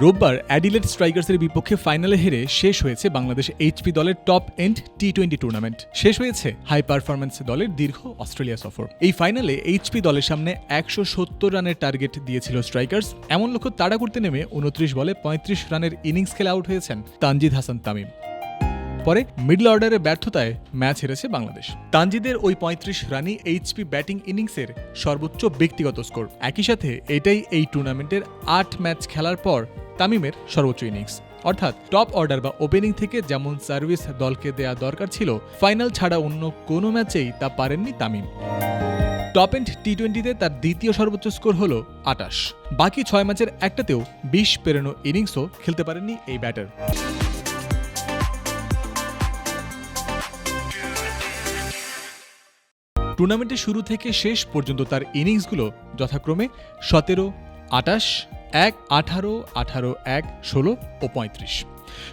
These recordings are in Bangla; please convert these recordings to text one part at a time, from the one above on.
রোববার অ্যাডিলেট স্ট্রাইকার্সের বিপক্ষে ফাইনালে হেরে শেষ হয়েছে বাংলাদেশ এইচপি দলের top end T twenty tournament. শেষ হয়েছে হাই পারফরম্যান্স দলের দীর্ঘ অস্ট্রেলিয়া সফর। এই ফাইনালে এইচপি দলের সামনে একশো সত্তর রানের টার্গেট দিয়েছিল স্ট্রাইকার্স। এমন লক্ষ্য তাড়া করতে নেমে উনত্রিশ বলে পঁয়ত্রিশ রানের ইনিংস খেলে আউট হয়েছেন তানজিদ হাসান তামিম। পরে মিডল অর্ডারের ব্যর্থতায় ম্যাচ হেরেছে বাংলাদেশ। তানজিদের ওই পঁয়ত্রিশ রানই এইচপি ব্যাটিং ইনিংসের সর্বোচ্চ ব্যক্তিগত স্কোর। একই সাথে এটাই এই টুর্নামেন্টের আট ম্যাচ খেলার পর তামিমের সর্বোচ্চ ইনিংস। অর্থাৎ টপ অর্ডার বা ওপেনিং থেকে যেমন সার্ভিস দলকে দেয়া দরকার ছিল, ফাইনাল ছাড়া অন্য কোনো ম্যাচেই তা পারেননি তামিম। টপ এন্ড টি টোয়েন্টিতে তার দ্বিতীয় সর্বোচ্চ স্কোর হল আটাশ। বাকি ছয় ম্যাচের একটাতেও বিশ পেরোনো ইনিংসও খেলতে পারেননি এই ব্যাটার। টুর্নামেন্টের শুরু থেকে শেষ পর্যন্ত তার ইনিংসগুলো যথাক্রমে সতেরো, আটাশ এক আঠারো আঠারো এক ষোলো ও পঁয়ত্রিশ।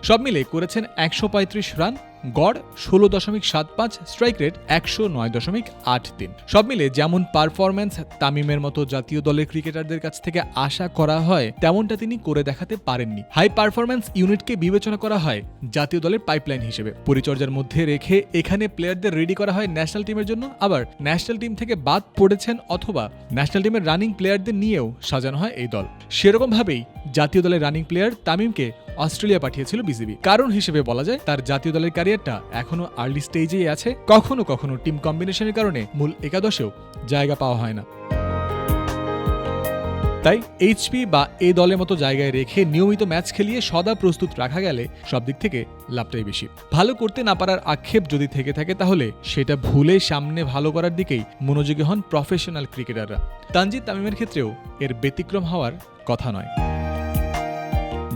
সব মিলে করেছেন একশো পঁয়ত্রিশ রান। গড় ষোলো দশমিক সাত পাঁচ স্ট্রাইক রেট একশো নয় দশমিক আট তিন। সব মিলে যেমন পারফরম্যান্স তামিমের মতো জাতীয় দলের ক্রিকেটারদের কাছ থেকে আশা করা হয়, তেমনটা তিনি করে দেখাতে পারেননি। হাই পারফরম্যান্স ইউনিটকে বিবেচনা করা হয় জাতীয় দলের পাইপলাইন হিসেবে। পরিচর্যার মধ্যে রেখে এখানে প্লেয়ারদের রেডি করা হয় ন্যাশনাল টিমের জন্য, আবার ন্যাশনাল টিম থেকে বাদ পড়েছেন অথবা ন্যাশনাল টিমের রানিং প্লেয়ারদের নিয়েও সাজানো হয় এই দল। সেরকমভাবেই জাতীয় দলের রানিং প্লেয়ার তামিমকে অস্ট্রেলিয়া পাঠিয়েছিল বিসিবি। কারণ হিসেবে বলা যায়, তার জাতীয় দলের ক্যারিয়ারটা এখনও আর্লি স্টেজেই আছে। কখনো কখনো টিম কম্বিনেশনের কারণে মূল একাদশেও জায়গা পাওয়া হয় না। তাই এইচপি বা এ দলের মতো জায়গায় রেখে নিয়মিত ম্যাচ খেলিয়ে সদা প্রস্তুত রাখা গেলে সব দিক থেকে লাভটাই বেশি। ভালো করতে না পারার আক্ষেপ যদি থেকে থাকে তাহলে সেটা ভুলে সামনে ভালো করার দিকেই মনোযোগী হন প্রফেশনাল ক্রিকেটাররা তানজিদ তামিমের ক্ষেত্রেও এর ব্যতিক্রম হওয়ার কথা নয়।